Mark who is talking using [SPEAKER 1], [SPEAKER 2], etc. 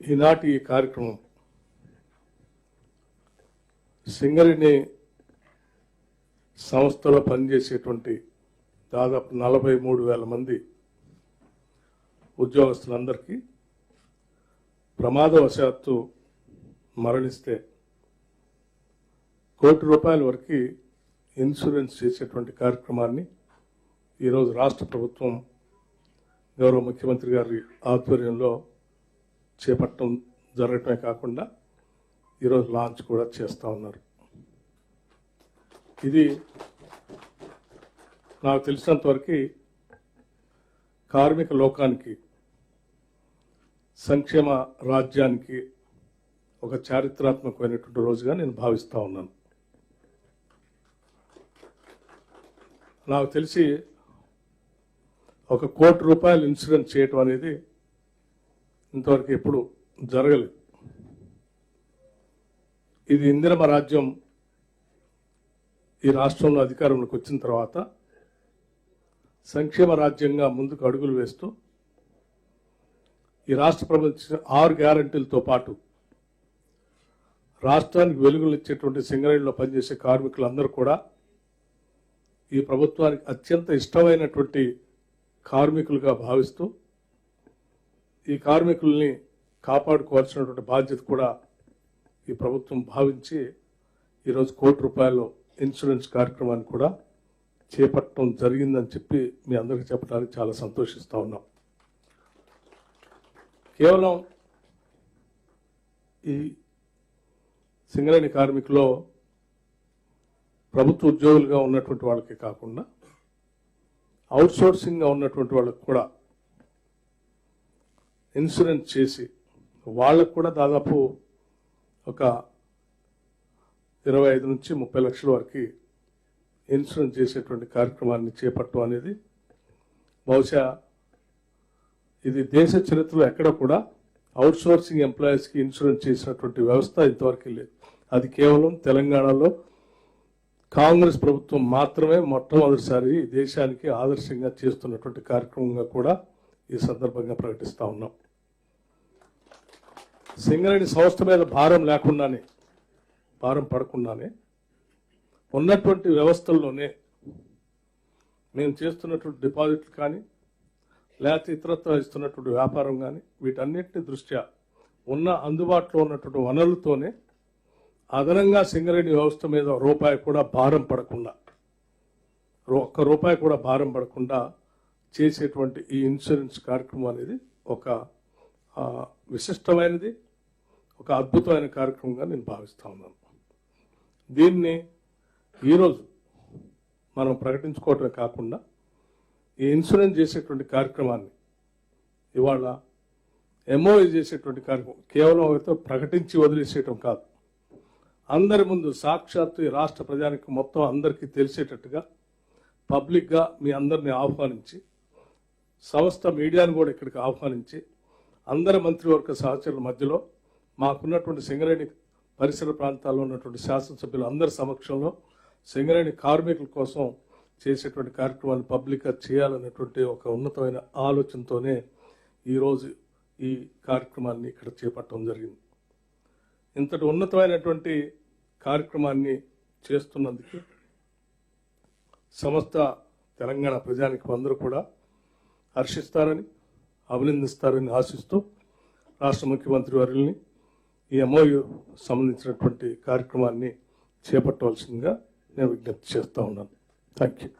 [SPEAKER 1] ఈనాటి ఈ కార్యక్రమం సింగరిని సంస్థలో పనిచేసేటువంటి దాదాపు నలభై మూడు వేల మంది ఉద్యోగస్తులందరికీ ప్రమాదవశాత్తు మరణిస్తే కోటి రూపాయల వరకు ఇన్సూరెన్స్ చేసేటువంటి కార్యక్రమాన్ని ఈరోజు రాష్ట్ర ప్రభుత్వం గౌరవ ముఖ్యమంత్రి గారి ఆధ్వర్యంలో చేపట్టడం జరగటమే కాకుండా ఈరోజు లాంచ్ కూడా చేస్తూ ఉన్నారు. ఇది నాకు తెలిసినంతవరకు కార్మిక లోకానికి సంక్షేమ రాజ్యానికి ఒక చారిత్రాత్మకమైనటువంటి రోజుగా నేను భావిస్తూ ఉన్నాను. నాకు తెలిసి ఒక కోటి రూపాయలు ఇన్సూరెన్స్ చేయటం అనేది ఇంతవరకు ఎప్పుడు జరగలేదు. ఇది ఇందిరమ రాజ్యం ఈ రాష్ట్రంలో అధికారంలోకి వచ్చిన తర్వాత సంక్షేమ రాజ్యంగా ముందుకు అడుగులు వేస్తూ ఈ రాష్ట్ర ప్రభుత్వం ఆరు గ్యారంటీలతో పాటు రాష్ట్రానికి వెలుగులు ఇచ్చేటువంటి సింగరేణిలో పనిచేసే కార్మికులందరూ కూడా ఈ ప్రభుత్వానికి అత్యంత ఇష్టమైనటువంటి కార్మికులుగా భావిస్తూ ఈ కార్మికుల్ని కాపాడుకోవాల్సినటువంటి బాధ్యత కూడా ఈ ప్రభుత్వం భావించి ఈరోజు కోటి రూపాయలు ఇన్సూరెన్స్ కార్యక్రమాన్ని కూడా చేపట్టడం జరిగిందని చెప్పి మీ అందరికీ చెప్పడానికి చాలా సంతోషిస్తూ ఉన్నాం. కేవలం ఈ సింగరేణి కార్మికులో ప్రభుత్వ ఉద్యోగులుగా ఉన్నటువంటి వాళ్ళకి కాకుండా అవుట్సోర్సింగ్గా ఉన్నటువంటి వాళ్ళకి కూడా ఇన్సూరెన్స్ చేసి వాళ్ళకు కూడా దాదాపు ఒక ఇరవై ఐదు నుంచి ముప్పై లక్షల వరకు ఇన్సూరెన్స్ చేసేటువంటి కార్యక్రమాన్ని చేపట్టడం అనేది బహుశా ఇది దేశ చరిత్రలో ఎక్కడ కూడా అవుట్సోర్సింగ్ ఎంప్లాయీస్కి ఇన్సూరెన్స్ చేసినటువంటి వ్యవస్థ ఇంతవరకు లేదు. అది కేవలం తెలంగాణలో కాంగ్రెస్ ప్రభుత్వం మాత్రమే మొట్టమొదటిసారి దేశానికి ఆదర్శంగా చేస్తున్నటువంటి కార్యక్రమంగా కూడా ఈ సందర్భంగా ప్రకటిస్తా ఉన్నాం. సింగరేణి సంస్థ మీద భారం లేకుండానే భారం పడకుండానే ఉన్నటువంటి వ్యవస్థల్లోనే మేము చేస్తున్నటువంటి డిపాజిట్లు కానీ లేకపోతే ఇతరత్వ ఇస్తున్నటువంటి వ్యాపారం కానీ వీటన్నిటిని దృష్ట్యా ఉన్న అందుబాటులో ఉన్నటువంటి వనరులతోనే అదనంగా సింగరేణి వ్యవస్థ మీద రూపాయి కూడా భారం పడకుండా రూ- ఒక్క రూపాయి కూడా భారం పడకుండా చేసేటువంటి ఈ ఇన్సూరెన్స్ కార్యక్రమం అనేది ఒక విశిష్టమైనది. ఒక అద్భుతమైన కార్యక్రమంగా నేను భావిస్తూ ఉన్నాను. దీన్ని ఈరోజు మనం ప్రకటించుకోవటమే కాకుండా ఈ ఇన్సూరెన్స్ చేసేటువంటి కార్యక్రమాన్ని ఇవాళ ఎంఓఏ చేసేటువంటి కార్యక్రమం కేవలం అయితే ప్రకటించి వదిలేసేయటం కాదు. అందరి ముందు సాక్షాత్తు ఈ రాష్ట్ర ప్రజానికి మొత్తం అందరికీ తెలిసేటట్టుగా పబ్లిక్గా మీ అందరిని ఆహ్వానించి సంస్థ మీడియాను కూడా ఇక్కడికి ఆహ్వానించి అందరి మంత్రివర్గ సహచరుల మధ్యలో మాకున్నటువంటి సింగరేణి పరిసర ప్రాంతాల్లో ఉన్నటువంటి శాసనసభ్యులు అందరి సమక్షంలో సింగరేణి కార్మికుల కోసం చేసేటువంటి కార్యక్రమాన్ని పబ్లిక్గా చేయాలనేటువంటి ఒక ఉన్నతమైన ఆలోచనతోనే ఈరోజు ఈ కార్యక్రమాన్ని ఇక్కడ చేపట్టడం జరిగింది. ఇంతటి ఉన్నతమైనటువంటి కార్యక్రమాన్ని చేస్తున్నందుకు సమస్త తెలంగాణ ప్రజానికి అందరూ కూడా హర్షిస్తారని అభినందిస్తారని ఆశిస్తూ రాష్ట్ర ముఖ్యమంత్రి వారిని ఈ ఎంఓయు సంబంధించినటువంటి కార్యక్రమాన్ని చేపట్టవలసిందిగా నేను విజ్ఞప్తి చేస్తూ ఉన్నాను. Thank you